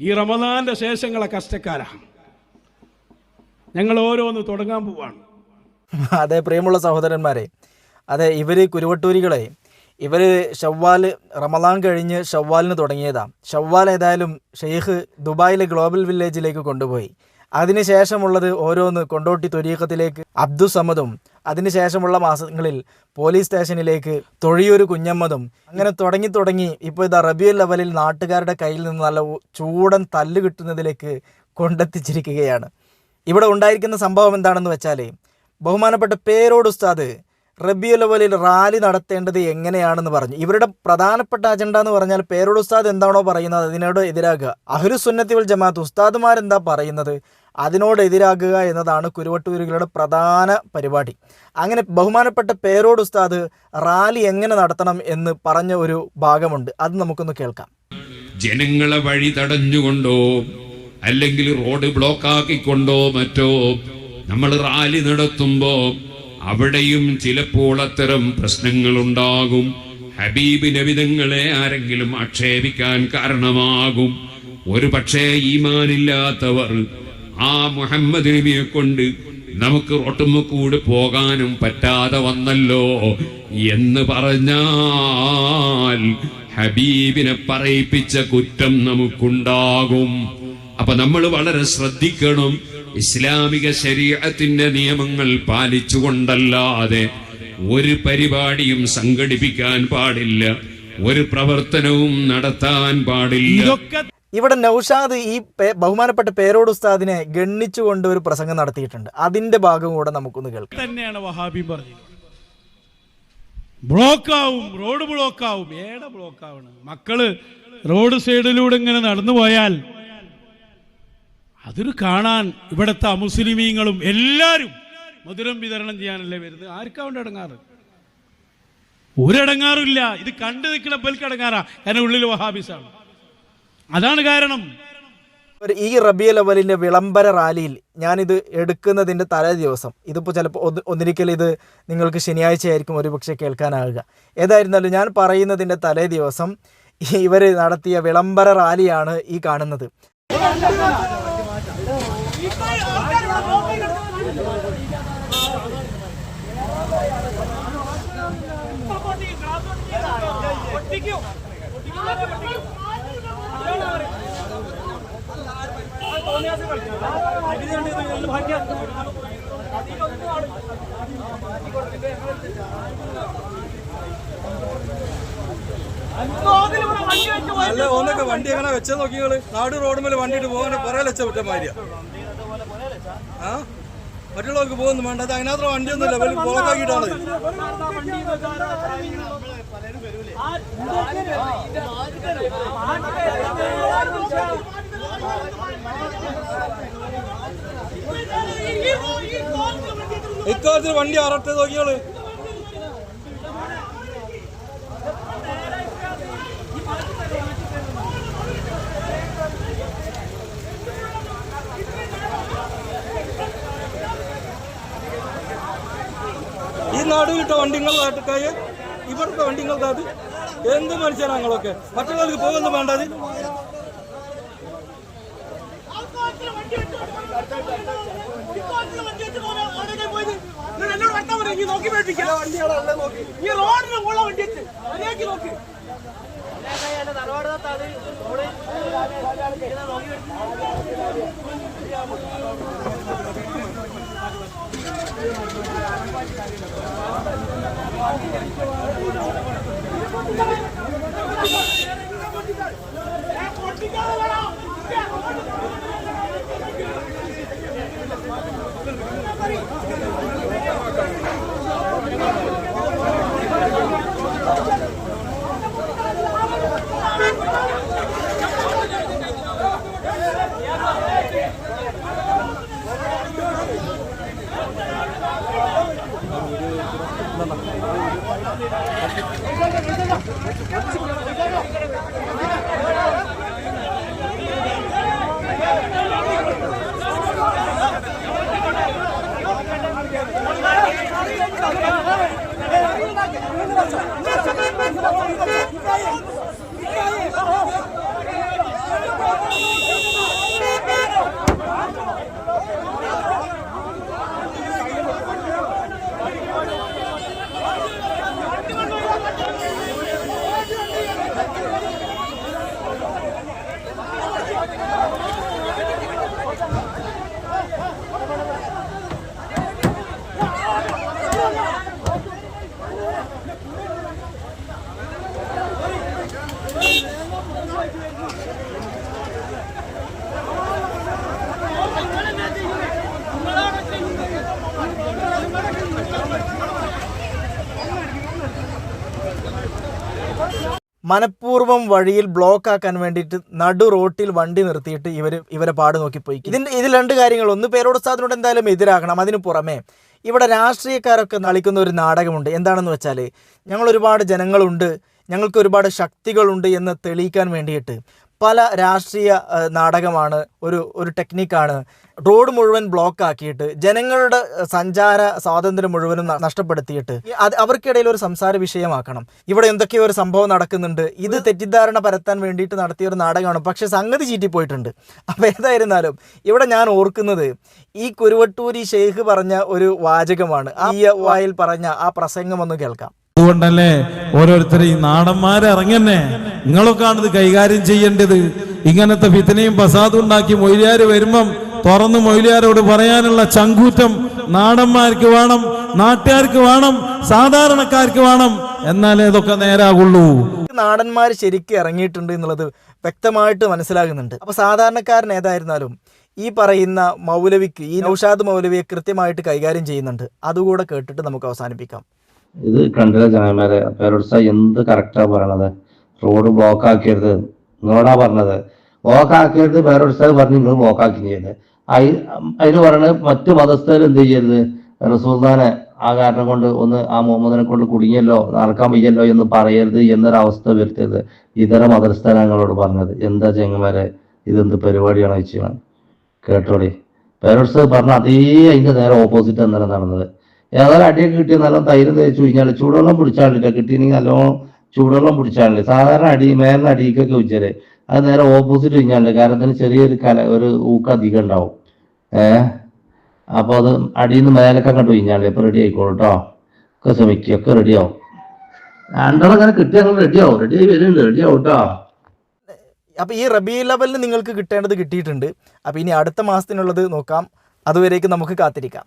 ഈ റമദാന്റെ ശേഷങ്ങളെ കഷ്ടക്കാരാ ഞങ്ങൾ ഓരോന്ന് തുടങ്ങാൻ പോവാണ്. അതെ പ്രിയമുള്ള സഹോദരന്മാരെ അതെ ഇവർ കുരുവട്ടൂരികളെ ഇവർ ഷവ്വാൽ റമദാൻ കഴിഞ്ഞ് ഷവ്വാലിന് തുടങ്ങിയതാ. ഷവ്വാൽ ഏതായാലും ഷെയ്ഖ് ദുബായിലെ ഗ്ലോബൽ വില്ലേജിലേക്ക് കൊണ്ടുപോയി. അതിനുശേഷമുള്ളത് ഓരോന്ന് കൊണ്ടോട്ടി തൊരീക്കത്തിലേക്ക് അബ്ദുസമദും അതിനുശേഷമുള്ള മാസങ്ങളിൽ പോലീസ് സ്റ്റേഷനിലേക്ക് തൊഴിയൊരു കുഞ്ഞമ്മതും അങ്ങനെ തുടങ്ങി തുടങ്ങി ഇപ്പോൾ ഇത് റബിയുൽ ലെവലിൽ നാട്ടുകാരുടെ കയ്യിൽ നിന്ന് നല്ല ചൂടൻ തല്ല് കിട്ടുന്നതിലേക്ക് കൊണ്ടെത്തിച്ചിരിക്കുകയാണ്. ഇവിടെ ഉണ്ടായിരിക്കുന്ന സംഭവം എന്താണെന്ന് വെച്ചാൽ ബഹുമാനപ്പെട്ട പേരോട് ഉസ്താദ് റബിയു ലെവലിൽ റാലി നടത്തേണ്ടത് എങ്ങനെയാണെന്ന് പറഞ്ഞു. ഇവരുടെ പ്രധാനപ്പെട്ട അജണ്ട എന്ന് പറഞ്ഞാൽ പേരോട് ഉസ്താദ് എന്താണോ പറയുന്നത് അതിനോട് എതിരാകുക. അഹ്ലു സുന്നത്തി വൽ ജമാഅത്ത് ഉസ്താദുമാരെന്താ പറയുന്നത്? അതിനോട് എതിരാകുക എന്നതാണ് കുരുവട്ടൂരുകളുടെ പ്രധാന പരിപാടി. അങ്ങനെ ബഹുമാനപ്പെട്ട പേരോട് ഉസ്താദ് റാലി എങ്ങനെ നടത്തണം എന്ന് പറഞ്ഞ ഒരു ഭാഗമുണ്ട്. അത് നമുക്കൊന്ന് കേൾക്കാം. ജനങ്ങളെ വഴി തടഞ്ഞുകൊണ്ടോ അല്ലെങ്കിൽ റോഡ് ബ്ലോക്ക് ആക്കിക്കൊണ്ടോ മറ്റോ നമ്മൾ റാലി നടത്തുമ്പോ അവിടെയും ചിലപ്പോൾ അത്തരം പ്രശ്നങ്ങളുണ്ടാകും. ഹബീബ് നബിതങ്ങളെ ആരെങ്കിലും ആക്ഷേപിക്കാൻ കാരണമാകും. ഒരു പക്ഷേ ഈമാനില്ലാത്തവർ ആ മുഹമ്മദ് നബിയെ കൊണ്ട് നമുക്ക് ഒട്ടുമുക്കൂടെ പോകാനും പറ്റാതെ വന്നല്ലോ എന്ന് പറഞ്ഞാൽ ഹബീബിനെ പറയിപ്പിച്ച കുറ്റം നമുക്കുണ്ടാകും. അപ്പൊ നമ്മൾ വളരെ ശ്രദ്ധിക്കണം. ഇസ്ലാമിക ശരീരത്തിന്റെ നിയമങ്ങൾ പാലിച്ചുകൊണ്ടല്ലാതെ ഒരു പരിപാടിയും സംഘടിപ്പിക്കാൻ പാടില്ല. ഒരു പ്രവർത്തനവും നടത്താൻ പാടില്ല. ഇവിടെ നൗഷാദ് ഈ ബഹുമാനപ്പെട്ട പേരോട് ഉസ്താദിനെ ഗണ്ണിച്ചുകൊണ്ട് ഒരു പ്രസംഗം നടത്തിയിട്ടുണ്ട്. അതിന്റെ ഭാഗം കൂടെ നമുക്കൊന്ന് കേൾക്കാം. തന്നെയാണ് ബ്ലോക്കാവും റോഡ് ബ്ലോക്കാവും ഏടെ ബ്ലോക്കാവണ്. മക്കൾ റോഡ് സൈഡിലൂടെ ഇങ്ങനെ നടന്നു പോയാൽ അതൊരു കാണാൻ ഇവിടുത്തെ അമുസ്ലിമീങ്ങളും എല്ലാരും മധുരം വിതരണം ചെയ്യാനല്ലേ വരുന്നത്? ആർക്കാവണ്ട് ഇടങ്ങാറ് ഒരടങ്ങാറില്ല ഇത് കണ്ടു നിൽക്കണ നിൽക്കുന്ന ബൽക്കടങ്ങാറാ കാരണം ഉള്ളിൽ വഹാബിസാണ്. അതാണ് കാരണം. ഒരു ഈ റബിയ ലെവലിന്റെ വിളംബര റാലിയിൽ ഞാനിത് എടുക്കുന്നതിന്റെ തലേ ദിവസം. ഇതിപ്പോൾ ചിലപ്പോൾ ഒന്ന് ഒന്നിരിക്കൽ ഇത് നിങ്ങൾക്ക് ശനിയാഴ്ച ആയിരിക്കും ഒരുപക്ഷെ കേൾക്കാനാവുക. ഏതായിരുന്നാലും ഞാൻ പറയുന്നതിന്റെ തലേ ദിവസം ഇവർ നടത്തിയ വിളംബര റാലിയാണ് ഈ കാണുന്നത്. അല്ല ഒന്നൊക്കെ വണ്ടി എങ്ങനെ വെച്ച നോക്കിങ്ങൾ നാട് റോഡ് മേലെ വണ്ടിയിട്ട് പോകാൻ കുറെ ലക്ഷം വിട്ട മാതിരിയാ ആ മറ്റുള്ളവർക്ക് പോകുന്നു വേണ്ട അത് അതിനകത്ത് വണ്ടിയൊന്നുമില്ല വലിയ ബ്ലോക്കാക്കിയിട്ടാണ് ഇക്കാലത്തിൽ വണ്ടി അറട്ടെ നോക്കിയോൾ ഈ നടുവിലിട്ട വണ്ടിങ്ങൾ കാട്ടുക്കായ ഇവിടുത്തെ വണ്ടികൾ കാത്ത് എന്ത് മനുഷ്യരാ ഞങ്ങളൊക്കെ മറ്റുള്ളവർക്ക് പോകുന്നു വേണ്ടത്? എന്നോട് വർത്താൻ പറയാം നീ നോക്കി പേടിപ്പിക്കാം നീ റോഡിന് ഉള്ള വണ്ടി എത്തി. മര്യാദയ്ക്ക് നോക്ക്. നോക്കി you. മനഃപൂർവം വഴിയിൽ ബ്ലോക്ക് ആക്കാൻ വേണ്ടിയിട്ട് നടു റോട്ടിൽ വണ്ടി നിർത്തിയിട്ട് ഇവർ ഇവരെ പാട് നോക്കിപ്പോയി ഇതിന്റെ ഇതിൽ രണ്ട് കാര്യങ്ങൾ. ഒന്ന് പേരോട് സാധനോട് എന്തായാലും എതിരാകണം. അതിന് പുറമേ ഇവിടെ രാഷ്ട്രീയക്കാരൊക്കെ നളിക്കുന്ന ഒരു നാടകമുണ്ട്. എന്താണെന്ന് വെച്ചാൽ ഞങ്ങൾ ഒരുപാട് ജനങ്ങളുണ്ട്. ഞങ്ങൾക്ക് ഒരുപാട് ശക്തികളുണ്ട് എന്ന് തെളിയിക്കാൻ വേണ്ടിയിട്ട്. പല രാഷ്ട്രീയ നാടകമാണ് ഒരു ഒരു ടെക്നിക്കാണ്. റോഡ് മുഴുവൻ ബ്ലോക്ക് ആക്കിയിട്ട് ജനങ്ങളുടെ സഞ്ചാര സ്വാതന്ത്ര്യം മുഴുവനും നഷ്ടപ്പെടുത്തിയിട്ട് അത് അവർക്കിടയിൽ ഒരു സംസാര വിഷയമാക്കണം. ഇവിടെ എന്തൊക്കെയോ ഒരു സംഭവം നടക്കുന്നുണ്ട്. ഇത് തെറ്റിദ്ധാരണ പരത്താൻ വേണ്ടിയിട്ട് നടത്തിയ ഒരു നാടകമാണ്. പക്ഷെ സംഗതി ചീറ്റിപ്പോയിട്ടുണ്ട്. അപ്പോൾ ഏതായിരുന്നാലും ഇവിടെ ഞാൻ ഓർക്കുന്നത് ഈ കുരുവട്ടൂരി ഷെയ്ഖ് പറഞ്ഞ ഒരു വാചകമാണ്. ആ വായിൽ പറഞ്ഞ ആ പ്രസംഗം ഒന്ന് കേൾക്കാം. അതുകൊണ്ടല്ലേ ഓരോരുത്തരെ ഈ നാടന്മാരെ ഇറങ്ങന്നെ? നിങ്ങളൊക്കെയാണ് ഇത് കൈകാര്യം ചെയ്യേണ്ടത്. ഇങ്ങനത്തെ ഭിത്തനയും പ്രസാദും ഉണ്ടാക്കി മൊയിലിയാര് വരുമ്പം തുറന്ന് മൊയ്ലിയാരോട് പറയാനുള്ള ചങ്കൂറ്റം നാടന്മാർക്ക് വേണം നാട്ടുകാർക്ക് വേണം സാധാരണക്കാർക്ക് വേണം. എന്നാലേ ഇതൊക്കെ നേരാകുള്ളൂ. നാടന്മാർ ശരിക്കും ഇറങ്ങിയിട്ടുണ്ട് എന്നുള്ളത് വ്യക്തമായിട്ട് മനസ്സിലാകുന്നുണ്ട്. അപ്പോൾ സാധാരണക്കാരൻ ഏതായിരുന്നാലും ഈ പറയുന്ന മൗലവിക്ക് ഈ നൌഷാദ് മൗലവിയെ കൃത്യമായിട്ട് കൈകാര്യം ചെയ്യുന്നുണ്ട്. അതുകൂടെ കേട്ടിട്ട് നമുക്ക് അവസാനിപ്പിക്കാം. ഇത് കണ്ടില്ല ജനന്മാരെ പേരോട്സ എന്ത് കറക്റ്റാ പറയണത്? റോഡ് ബ്ലോക്ക് ആക്കിയത്. നിങ്ങളോടാ പറഞ്ഞത്? ബ്ലോക്ക് ആക്കിയത് പേരോട്സ പറഞ്ഞ് നിങ്ങൾ ബ്ലോക്ക് ആക്കി ചെയ്ത്. അതിന് പറയണത് മറ്റു മതസ്ഥർ എന്ത് ചെയ്യരുത്? റസൂൽദാനെ ആ കാരണം കൊണ്ട് ഒന്ന് ആ മുഹമ്മദിനെ കൊണ്ട് കുടുങ്ങിയല്ലോ നടക്കാൻ വയ്യല്ലോ എന്ന് പറയരുത് എന്നൊരവസ്ഥ വരുത്തരുത് ഇതര മതസ്ഥാനങ്ങളോട് പറഞ്ഞത്. എന്താ ചെങ്ങന്മാരെ? ഇതെന്ത് പരിപാടിയാണോ വെച്ചാണ് കേട്ടോളി പേരോട്സ് പറഞ്ഞ അതേ അതിന്റെ നേരെ ഓപ്പോസിറ്റ് എന്നാണ് നടന്നത്. ഏതായാലും അടിയൊക്കെ കിട്ടിയ നല്ല തൈര് തേച്ച് കഴിഞ്ഞാൽ ചൂടുവെള്ളം പിടിച്ചാണില്ല കിട്ടിയെങ്കിൽ നല്ലോണം ചൂടുവെള്ളം പിടിച്ചാണില്ല സാധാരണ അടി മേലെ അടിക്കൊക്കെ ഉച്ചരെ അത് നേരെ ഓപ്പോസിറ്റ് കഴിഞ്ഞാലില്ല കാരണം അതിന് ചെറിയൊരു കല ഒരു ഊക്ക് അധികം ഉണ്ടാവും. ഏ? അപ്പൊ അത് അടിയിൽ നിന്ന് മേലൊക്കെ കണ്ടു കഴിഞ്ഞാൽ ഇപ്പൊ റെഡി ആയിക്കോളൂ കേട്ടോ ഒക്കെ ശ്രമിക്കുക ഒക്കെ റെഡിയാവും രണ്ടെണ്ണം അങ്ങനെ കിട്ടിയാൽ റെഡിയാവും റെഡി ആയി വരുന്നുണ്ട് റെഡിയാവും കേട്ടോ അപ്പോൾ ഈ റബി ലെവലിന് നിങ്ങൾക്ക് കിട്ടേണ്ടത് കിട്ടിയിട്ടുണ്ട്. അപ്പോൾ ഇനി അടുത്ത മാസത്തിനുള്ളത് നോക്കാം. അതുവരേക്ക് നമുക്ക് കാത്തിരിക്കാം.